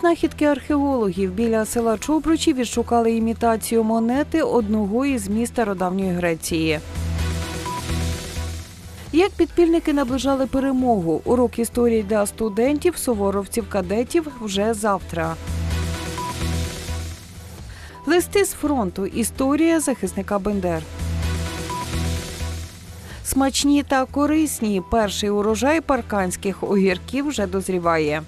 Знахідки археологів біля села Чобручі відшукали імітацію монети одного із міст стародавньої Греції. Як підпільники наближали перемогу? Урок історії для студентів, суворовців, кадетів вже завтра. Листи з фронту. Історія захисника Бендер. Смачні та корисні. Перший урожай парканських огірків вже дозріває.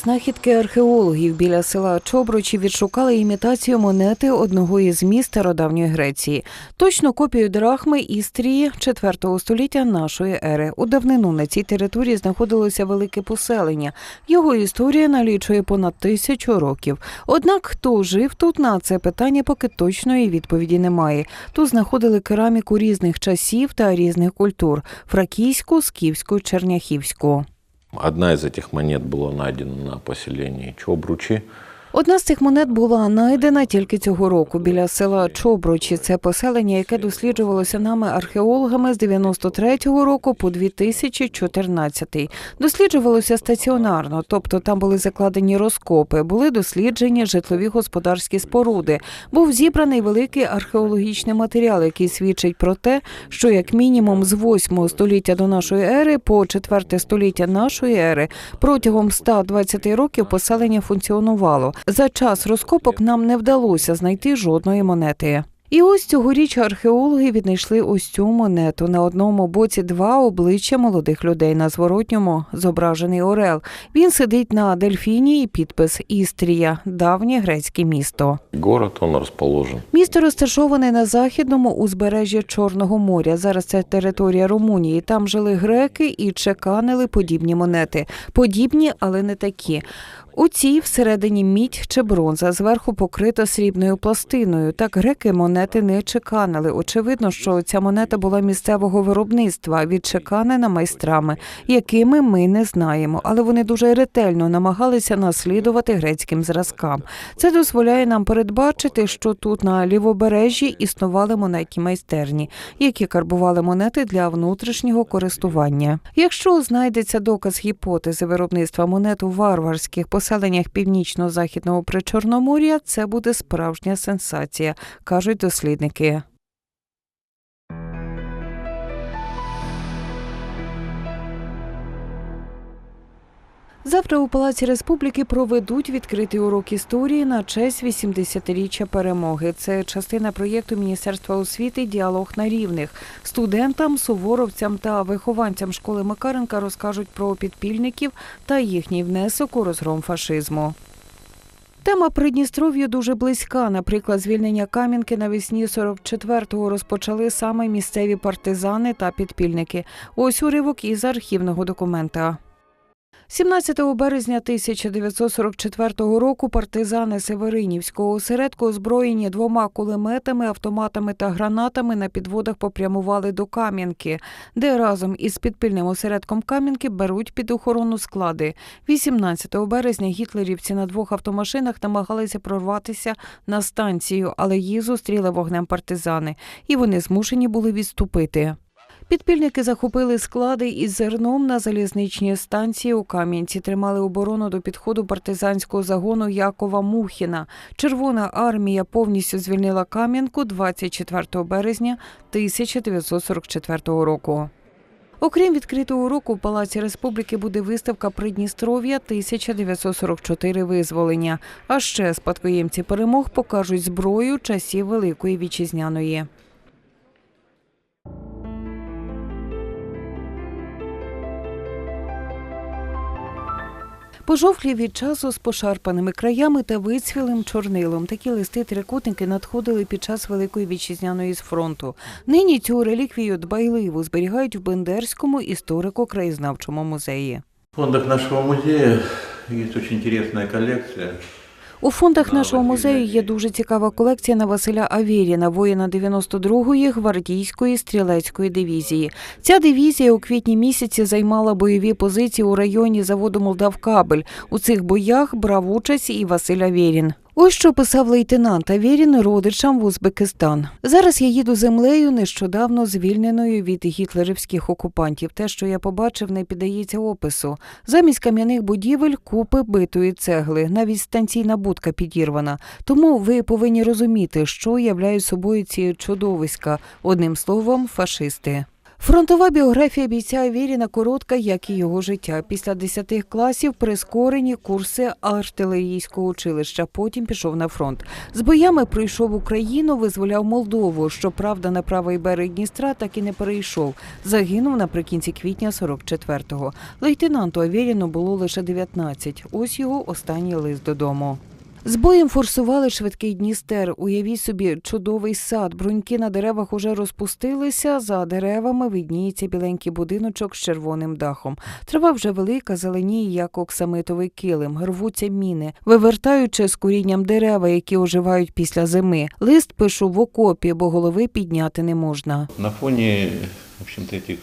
Знахідки археологів біля села Чобручі відшукали імітацію монети одного із міст стародавньої Греції. Точно копію драхми Істрії 4 століття нашої ери. У давнину на цій території знаходилося велике поселення. Його історія налічує понад тисячу років. Однак хто жив тут на це питання, поки точної відповіді немає. Тут знаходили кераміку різних часів та різних культур: фракійську, скіфську, черняхівську. Одна из этих монет была найдена на поселении Чобручи. Одна з цих монет була знайдена тільки цього року біля села Чобручі. Це поселення, яке досліджувалося нами археологами з 93-го року по 2014. Досліджувалося стаціонарно, тобто там були закладені розкопи, були досліджені житлові господарські споруди. Був зібраний великий археологічний матеріал, який свідчить про те, що як мінімум з 8 століття до нашої ери по 4 століття нашої ери протягом 120 років поселення функціонувало. За час розкопок нам не вдалося знайти жодної монети. І ось цьогоріч археологи віднайшли ось цю монету. На одному боці два обличчя молодих людей, на зворотньому зображений орел. Він сидить на дельфіні і підпис Істрія, давнє грецьке місто. Город, он расположен. Місто розташоване на західному узбережжі Чорного моря. Зараз це територія Румунії. Там жили греки і чеканили подібні монети. Подібні, але не такі. У цій всередині мідь чи бронза, зверху покрита срібною пластиною. Так греки монети не чеканили. Очевидно, що ця монета була місцевого виробництва, відчеканена майстрами, якими ми не знаємо, але вони дуже ретельно намагалися наслідувати грецьким зразкам. Це дозволяє нам передбачити, що тут на лівобережжі існували монетні майстерні, які карбували монети для внутрішнього користування. Якщо знайдеться доказ гіпотези виробництва монет у варварських поселеннях північно-західного причорномор'я, це буде справжня сенсація, кажуть дослідники. Завтра у Палаці Республіки проведуть відкритий урок історії на честь 80-річчя перемоги. Це частина проєкту Міністерства освіти Діалог на рівних. Студентам, суворовцям та вихованцям школи Макаренка розкажуть про підпільників та їхній внесок у розгром фашизму. Тема Придністров'я дуже близька. Наприклад, звільнення Кам'янки навесні 44-го розпочали саме місцеві партизани та підпільники. Ось уривок із архівного документа. 17 березня 1944 року партизани Северинівського осередку, озброєні двома кулеметами, автоматами та гранатами, на підводах попрямували до Кам'янки, де разом із підпільним осередком Кам'янки беруть під охорону склади. 18 березня гітлерівці на двох автомашинах намагалися прорватися на станцію, але їх зустріли вогнем партизани, і вони змушені були відступити. Підпільники захопили склади із зерном на залізничній станції у Кам'янці. Тримали оборону до підходу партизанського загону Якова Мухіна. Червона армія повністю звільнила Кам'янку 24 березня 1944 року. Окрім відкритого уроку, в Палаці Республіки буде виставка Придністров'я 1944 визволення. А ще спадкоємці перемог покажуть зброю часів Великої Вітчизняної. Пожовклі від часу з пошарпаними краями та вицвілим чорнилом. Такі листи трикутники надходили під час Великої вітчизняної з фронту. Нині цю реліквію дбайливо зберігають в Бендерському історико-краєзнавчому музеї. В фондах нашого музея є дуже цікава коллекция. У фондах нашого музею є дуже цікава колекція на Василя Авєріна, воїна 92-ї гвардійської стрілецької дивізії. Ця дивізія у квітні місяці займала бойові позиції у районі заводу Молдавкабель. У цих боях брав участь і Василь Авєрін. Ось що писав лейтенант Авєрін родичам в Узбекистан. Зараз я їду землею, нещодавно звільненою від гітлерівських окупантів. Те, що я побачив, не піддається опису. Замість кам'яних будівель купи битої цегли, навіть станційна будка підірвана. Тому ви повинні розуміти, що являють собою ці чудовиська. Одним словом, фашисти. Фронтова біографія бійця Авєріна коротка, як і його життя. Після 10 класів прискорені курси артилерійського училища. Потім пішов на фронт. З боями прийшов Україну, визволяв Молдову. Щоправда, на правий берег Дністра так і не перейшов. Загинув наприкінці квітня 44-го. Лейтенанту Авєріну було лише 19. Ось його останній лист додому. З боєм форсували швидкий Дністер. Уявіть собі, чудовий сад. Бруньки на деревах уже розпустилися. За деревами видніється біленький будиночок з червоним дахом. Трава вже велика, зеленіє, як оксамитовий килим. Рвуться міни, вивертаючи з корінням дерева, які оживають після зими. Лист пишу в окопі, бо голови підняти не можна. На фоне, в общем-то, этих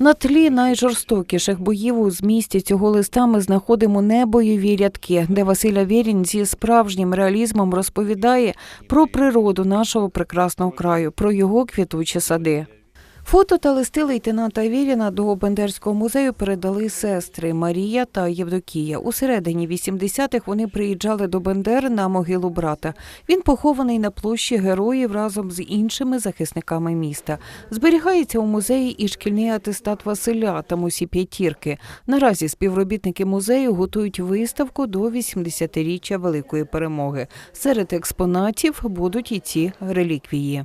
На тлі найжорстокіших боїв у змісті цього листа ми знаходимо небойові рядки, де Василя Вєрін зі справжнім реалізмом розповідає про природу нашого прекрасного краю, про його квітучі сади. Фото та листи лейтенанта Авєріна до Бендерського музею передали сестри Марія та Євдокія. У середині 80-х вони приїжджали до Бендер на могилу брата. Він похований на площі героїв разом з іншими захисниками міста. Зберігається у музеї і шкільний атестат Василя, там усі п'ятірки. Наразі співробітники музею готують виставку до 80-річчя Великої перемоги. Серед експонатів будуть і ці реліквії.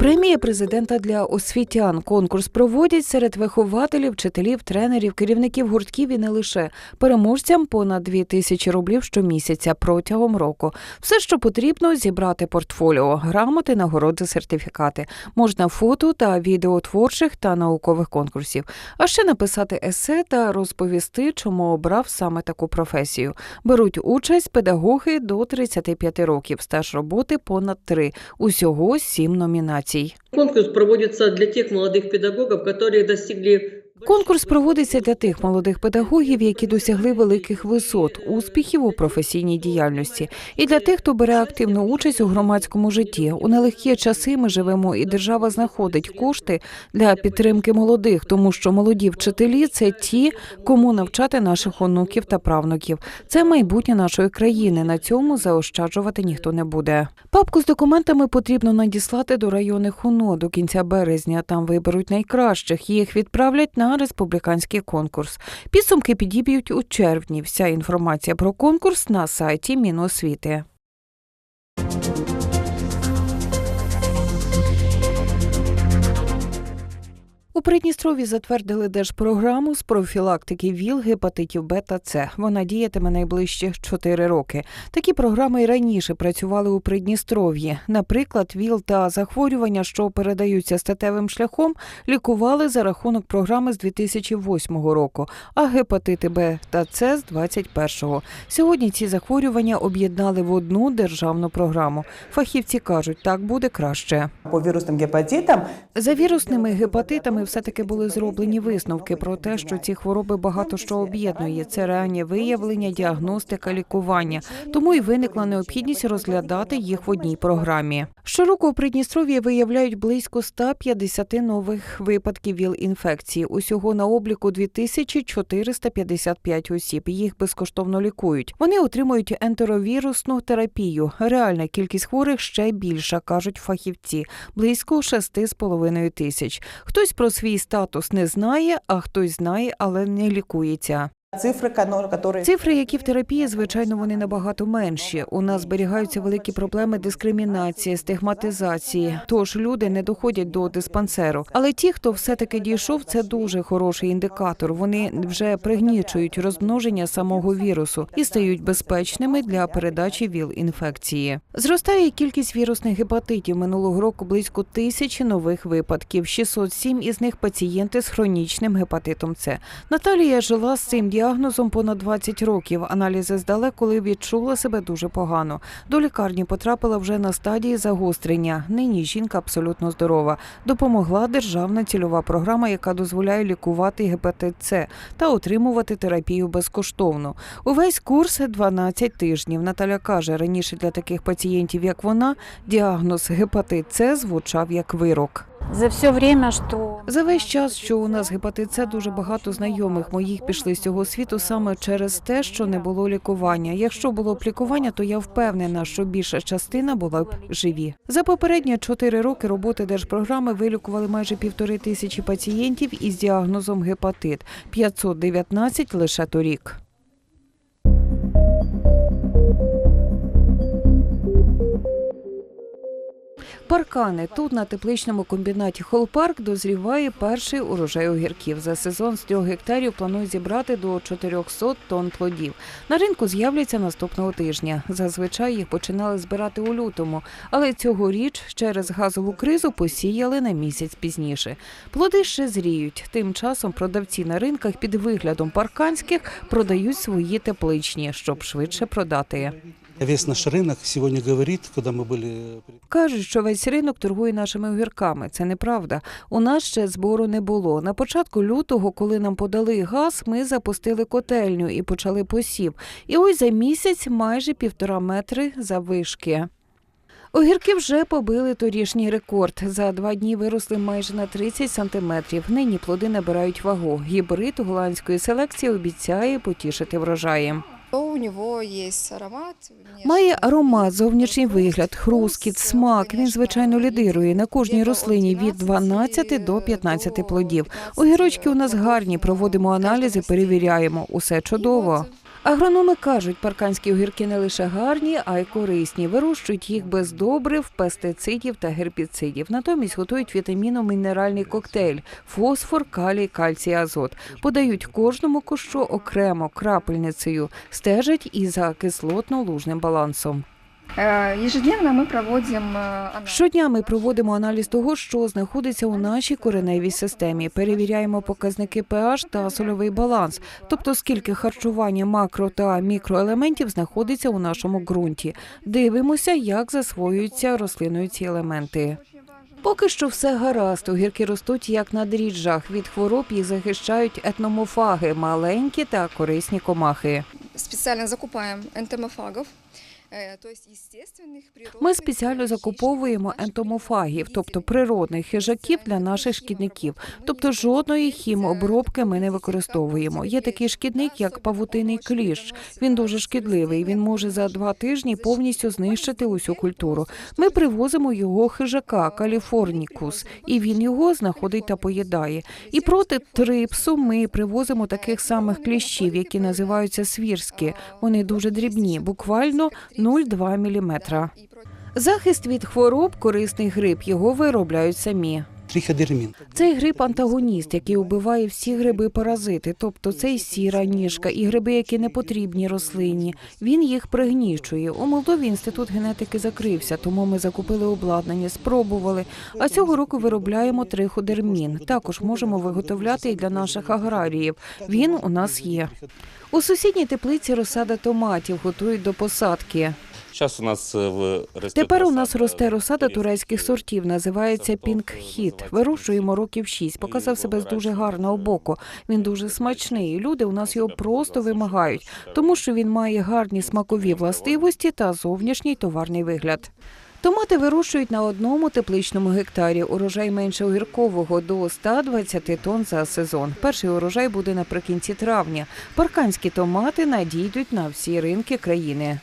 Премія президента для освітян. Конкурс проводять серед вихователів, вчителів, тренерів, керівників гуртків і не лише переможцям понад 2 тисячі рублів щомісяця протягом року. Все, що потрібно, зібрати портфоліо, грамоти, нагороди, сертифікати. Можна фото та відео творчих та наукових конкурсів. А ще написати есе та розповісти, чому обрав саме таку професію. Беруть участь педагоги до 35 років, стаж роботи понад 3. Усього 7 номінацій. Конкурс проводится для тех молодых педагогов, которые достигли Конкурс проводиться для тих молодих педагогів, які досягли великих висот, успіхів у професійній діяльності, і для тих, хто бере активну участь у громадському житті. У нелегкі часи ми живемо, і держава знаходить кошти для підтримки молодих, тому що молоді вчителі це ті, кому навчати наших онуків та правнуків. Це майбутнє нашої країни. На цьому заощаджувати ніхто не буде. Папку з документами потрібно надіслати до районних ОНО до кінця березня. Там виберуть найкращих. Їх відправлять на республіканський конкурс. Підсумки підіб'ють у червні. Вся інформація про конкурс на сайті Міносвіти. У Придністрові затвердили держпрограму з профілактики ВІЛ, гепатитів Б та С. Вона діятиме найближчі 4 роки. Такі програми й раніше працювали у Придністров'ї. Наприклад, ВІЛ та захворювання, що передаються статевим шляхом, лікували за рахунок програми з 2008 року, а гепатити Б та С з 2021. Сьогодні ці захворювання об'єднали в одну державну програму. Фахівці кажуть, так буде краще. По вирусным гепатитам За вірусними гепатитами все-таки були зроблені висновки про те, що ці хвороби багато що об'єднує. Це раннє виявлення, діагностика, лікування. Тому і виникла необхідність розглядати їх в одній програмі. Щороку у Придністров'ї виявляють близько 150 нових випадків ВІЛ-інфекції. Усього на обліку 2455 осіб. Їх безкоштовно лікують. Вони отримують ентеровірусну терапію. Реальна кількість хворих ще більша, кажуть фахівці близько 6,5 тисяч. Хтось про свій статус не знає, а хтось знає, але не лікується. Цифры, ко- Цифри, які в терапії, звичайно, вони набагато менші. У нас зберігаються великі проблеми дискримінації, стигматизації. Тож люди не доходять до диспансеру. Але ті, хто все-таки дійшов, це дуже хороший індикатор. Вони вже пригнічують розмноження самого вірусу і стають безпечними для передачі ВІЛ-інфекції. Зростає кількість вірусних гепатитів. Минулого року близько тисячі нових випадків. 607 із них пацієнти з хронічним гепатитом С. Наталія жила з цим діагнозом діагнозом понад 20 років. Аналізи здали, коли відчула себе дуже погано. До лікарні потрапила вже на стадії загострення. Нині жінка абсолютно здорова. Допомогла державна цільова програма, яка дозволяє лікувати гепатит С та отримувати терапію безкоштовно. Увесь курс 12 тижнів. Наталя каже, раніше для таких пацієнтів, як вона, діагноз гепатит С звучав як вирок. За все время, что... За весь час, що у нас гепатит С, дуже багато знайомих моїх пішли з цього світу саме через те, що не було лікування. Якщо було б лікування, то я впевнена, що більша частина була б живі. За попередні чотири роки роботи держпрограми вилікували майже півтори тисячі пацієнтів із діагнозом гепатит, 519 лише торік. Паркани тут на тепличному комбінаті Холпарк дозріває перший урожай огірків. За сезон з трьох гектарів планують зібрати до 400 тонн плодів. На ринку з'являться наступного тижня. Зазвичай їх починали збирати у лютому, але цьогоріч через газову кризу посіяли на місяць пізніше. Плоди ще зріють. Тим часом продавці на ринках під виглядом парканських продають свої тепличні, щоб швидше продати. Весь наш рынок сегодня говорит, когда мы были Кажуть, що весь ринок торгує нашими огірками. Це неправда. У нас ще збору не було. На початку лютого, коли нам подали газ, ми запустили котельню і почали посів. І ось за місяць майже півтора метри заввишки. Огірки вже побили торішній рекорд. За два дні виросли майже на 30 сантиметрів. Нині плоди набирають вагу. Гібрид голландської селекції обіцяє потішити врожаєм. У нього є аромат. Має аромат, зовнішній вигляд, хрускіт, смак. Він звичайно лідирує на кожній рослині від 12 до 15 плодів. Огірочки у нас гарні. Проводимо аналізи, перевіряємо. Усе чудово. Агрономи кажуть, парканські огірки не лише гарні, а й корисні. Вирощують їх без добрив, пестицидів та гербіцидів. Натомість готують вітаміно-мінеральний коктейль: фосфор, калій, кальцій, азот. Подають кожному кущу окремо крапельницею, стежать і за кислотно-лужним балансом. Э, Ежедневно мы проводим э, анализ. Щодня ми проводимо аналіз того, що знаходиться у нашій кореневій системі. Перевіряємо показники pH та сольовий баланс, тобто скільки харчування макро та мікроелементів знаходиться у нашому ґрунті. Дивимося, як засвоюються рослиною ці елементи. Поки що все гаразд. Огірки ростуть як на дріжджах. Від хвороб їх захищають етномофаги, маленькі та корисні комахи. Специально закупаем энтомофагов. э, То есть естественных, природных, Ми спеціально э, закуповуємо хищников ентомофагів, наших тобто видов. природних хижаків для наших шкідників. Тобто жодної хімобробки ми не використовуємо. Є такий шкідник, як павутинний кліщ. Він дуже шкідливий. Він може за два тижні повністю знищити усю культуру. Ми привозимо його хижака каліфорнікус, і він його знаходить та поїдає. І проти трипсу ми привозимо таких самих кліщів, які називаються свірські. Вони дуже дрібні, буквально 0,2 міліметра. Захист від хвороб корисний гриб. Його виробляють самі. Триходермин. Цей гриб антагоніст, який убиває всі гриби-паразити, тобто це і сіра ніжка, і гриби, які не потрібні рослині. Він їх пригнічує. У Молдові інститут генетики закрився, тому ми закупили обладнання, спробували. А цього року виробляємо триходермін. Також можемо виготовляти і для наших аграріїв. Він у нас є. У сусідній теплиці розсада томатів готують до посадки. Зараз у нас е, в Тепер у нас росте розсада турецьких турецьких сортів, називається Пінк Хіт. Вирощуємо років шість. Показав себе з дуже гарного боку. Він дуже смачний. і Люди у нас його просто вимагають, тому що він має гарні смакові властивості та зовнішній товарний вигляд. Томати вирощують на одному тепличному гектарі. Урожай менше огіркового до 120 тонн за сезон. Перший урожай буде наприкінці травня. Парканські томати надійдуть на всі ринки країни.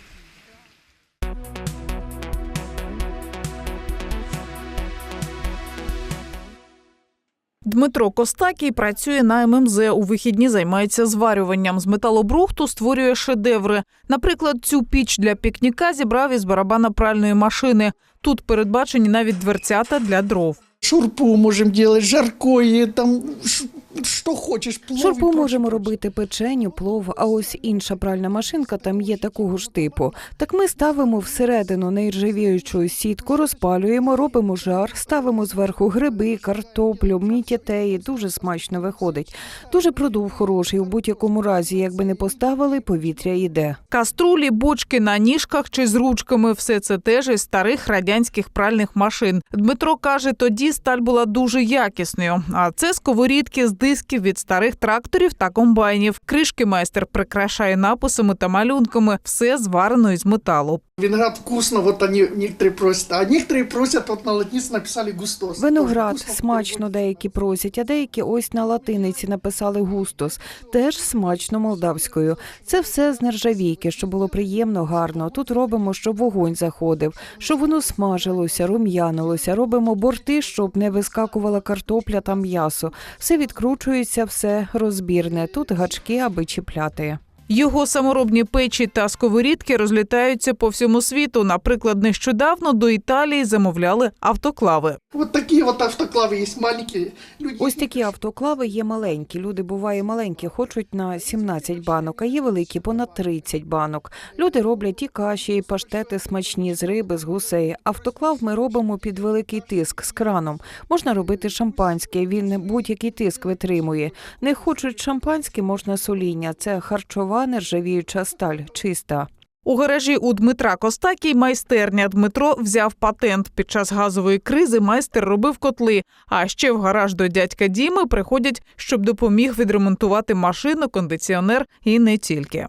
Дмитро Костакій працює на ММЗ. У вихідні займається зварюванням. З металобрухту створює шедеври. Наприклад, цю піч для пікніка зібрав із барабана пральної машини. Тут передбачені навіть дверцята для дров. Шурпу можем делать, жаркое, там ш- что хочешь. плов Шурпу можемо робити печеню, плов, а ось інша пральна машинка там є такого ж типу. Так ми ставимо всередину нержавіючу сітку, розпалюємо, робимо жар, ставимо зверху гриби, картоплю, мітятеї. Дуже смачно виходить. Дуже продув хороший. У будь-якому разі, якби не поставили, повітря йде. Каструлі, бочки на ніжках чи з ручками все це теж із старих радянських пральних машин. Дмитро каже, тоді сталь була дуже якісною. А це сковорідки з дисків від старих тракторів та комбайнів. Кришки майстер прикрашає написами та малюнками. Все зварено із металу. Виноград вкусно, вот они некоторые просят, а некоторые просят, вот на латинице написали густос. Виноград вкусно, смачно деякі просять, а деякі ось на латиниці написали густос. Теж смачно молдавською. Це все з нержавійки, щоб було приємно, гарно. Тут робимо, щоб вогонь заходив, щоб воно смажилося, рум'янилося. Робимо борти, щоб не вискакувала картопля та м'ясо. Все відкручується, все розбірне. Тут гачки, аби чіпляти. Його саморобні печі та сковорідки розлітаються по всьому світу. Наприклад, нещодавно до Італії замовляли автоклави. Вот такие вот автоклавы есть маленькие. Люди Ось такі автоклави є маленькі. Люди буває маленькі, хочуть на 17 банок, а є великі понад 30 банок. Люди роблять і каші, і паштети смачні з риби, з гусей. Автоклав ми робимо під великий тиск з краном. Можна робити шампанське. Він будь-який тиск витримує. Не хочуть шампанське, можна соління. Це харчова нержавіюча сталь, чиста. У гаражі у Дмитра Костакій майстерня. Дмитро взяв патент. Під час газової кризи майстер робив котли. А ще в гараж до дядька Діми приходять, щоб допоміг відремонтувати машину, кондиціонер і не тільки.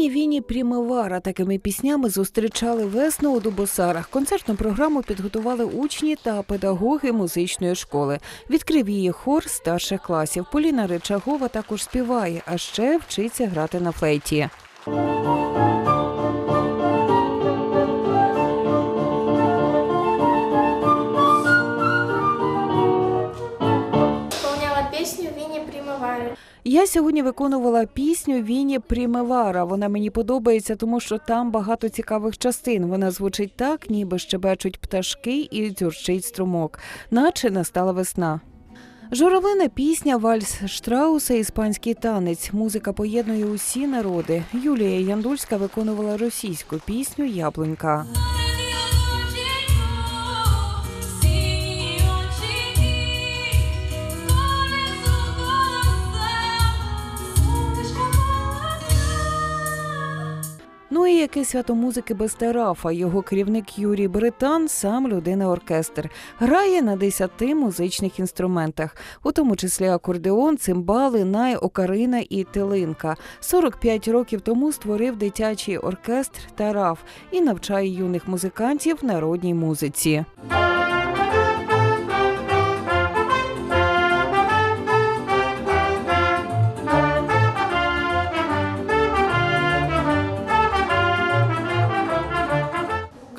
Віні Віні Прімевара такими піснями зустрічали весну у Дубосарах. Концертну програму підготували учні та педагоги музичної школи. Відкрив її хор старших класів. Поліна Ричагова також співає, а ще вчиться грати на флейті. Я сьогодні виконувала пісню Віні Прімевара. Вона мені подобається, тому що там багато цікавих частин. Вона звучить так, ніби щебечуть пташки і дзюрчить струмок, наче настала весна. Журавлина пісня, вальс Штрауса, іспанський танець. Музика поєднує усі народи. Юлія Яндульська виконувала російську пісню Яблунька. Ну і яке свято музики без терафа. Його керівник Юрій Британ, сам людина-оркестр, грає на десяти музичних інструментах, у тому числі акордеон, цимбали, най, окарина і тилинка. 45 років тому створив дитячий оркестр Тараф і навчає юних музикантів народній музиці.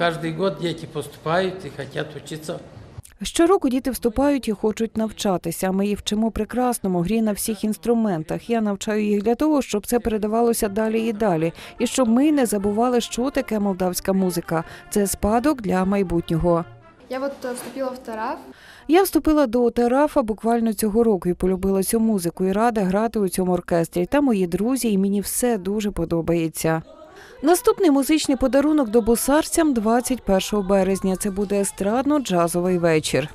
Каждый год дети поступают и хотят учиться. Щороку діти вступають і хочуть навчатися. Ми їх вчимо прекрасному грі на всіх інструментах. Я навчаю їх для того, щоб це передавалося далі і далі, і щоб ми не забували, що таке молдавська музика. Це спадок для майбутнього. Я вот э, вступила в Тараф. Я вступила до терафа буквально цього року і полюбила цю музику і рада грати у цьому оркестрі. Та мої друзі, і мені все дуже подобається. Наступний музичний подарунок до бусарцям 21 березня. Це буде естрадно-джазовий вечір.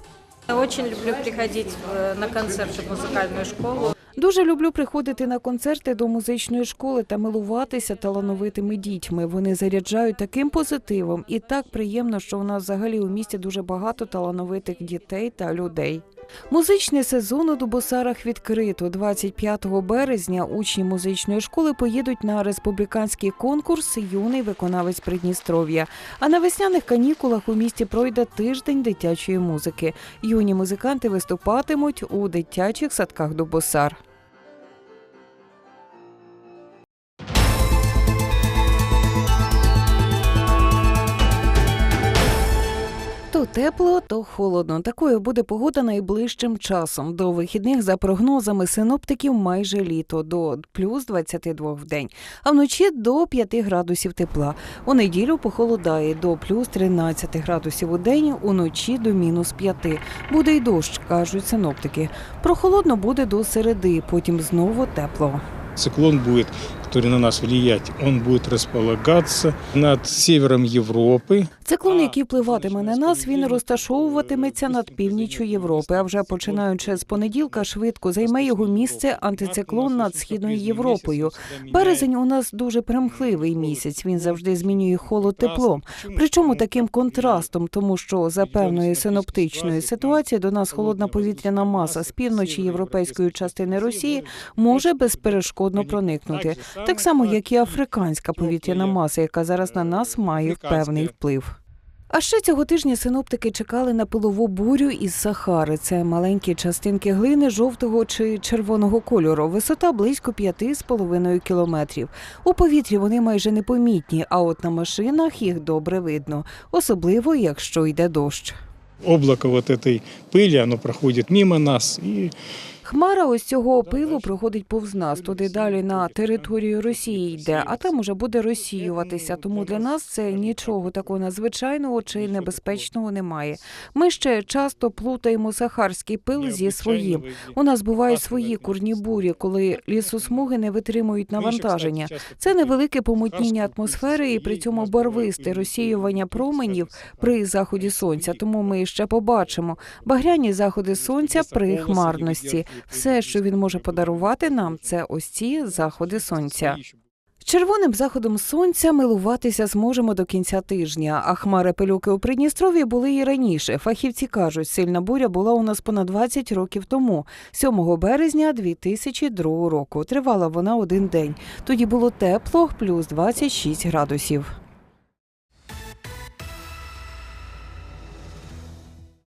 Я очень люблю приходить э, на концерты в музыкальную школу. Дуже люблю приходити на концерти до музичної школи та милуватися талановитими дітьми. Вони заряджають таким позитивом, і так приємно, що у нас взагалі у місті дуже багато талановитих дітей та людей. Музичний сезон у Дубосарах відкрито. 25 березня учні музичної школи поїдуть на республіканський конкурс Юний виконавець Придністров'я. А на весняних канікулах у місті пройде тиждень дитячої музики. Юні музиканти виступатимуть у дитячих садках Дубосар. Тепло, то холодно. Такою буде погода найближчим часом. До вихідних, за прогнозами синоптиків, майже літо до плюс 22 в день, а вночі до 5 градусів тепла. У неділю похолодає до плюс 13 градусів у день, уночі до мінус 5. Буде й дощ, кажуть синоптики. Прохолодно буде до середи, потім знову тепло. Циклон будет, который на нас влиять, он будет располагаться над севером Европы. Циклон, який впливатиме на нас, він розташовуватиметься над північчю Європи. А вже починаючи з понеділка, швидко займе його місце антициклон над східною Європою. Березень у нас дуже примхливий місяць. Він завжди змінює холод теплом. Причому таким контрастом, тому що за певної синоптичної ситуації до нас холодна повітряна маса з півночі європейської частини Росії може безперешкодно проникнути, так само як і африканська повітряна маса, яка зараз на нас має певний вплив. А ще цього тижня синоптики чекали на пилову бурю із Сахари. Це маленькі частинки глини жовтого чи червоного кольору. Висота близько 5,5 кілометрів. У повітрі вони майже непомітні, а от на машинах їх добре видно, особливо якщо йде дощ. Облако вот этой пыли, оно проходит мимо нас и Хмара ось цього пилу проходить повз нас, туди далі на територію Росії йде, а там уже буде розсіюватися. Тому для нас це нічого такого надзвичайного чи небезпечного немає. Ми ще часто плутаємо сахарський пил зі своїм. У нас бувають свої курні бурі, коли лісосмуги не витримують навантаження. Це невелике помутніння атмосфери і при цьому барвисте розсіювання променів при заході сонця. Тому ми ще побачимо багряні заходи сонця при хмарності. Все, що він може подарувати нам, це ось ці заходи сонця. Червоним заходом сонця милуватися зможемо до кінця тижня. А хмари пилюки у Придністров'ї були і раніше. Фахівці кажуть, сильна буря була у нас понад 20 років тому, 7 березня 2002 року. Тривала вона один день. Тоді було тепло, плюс 26 градусів.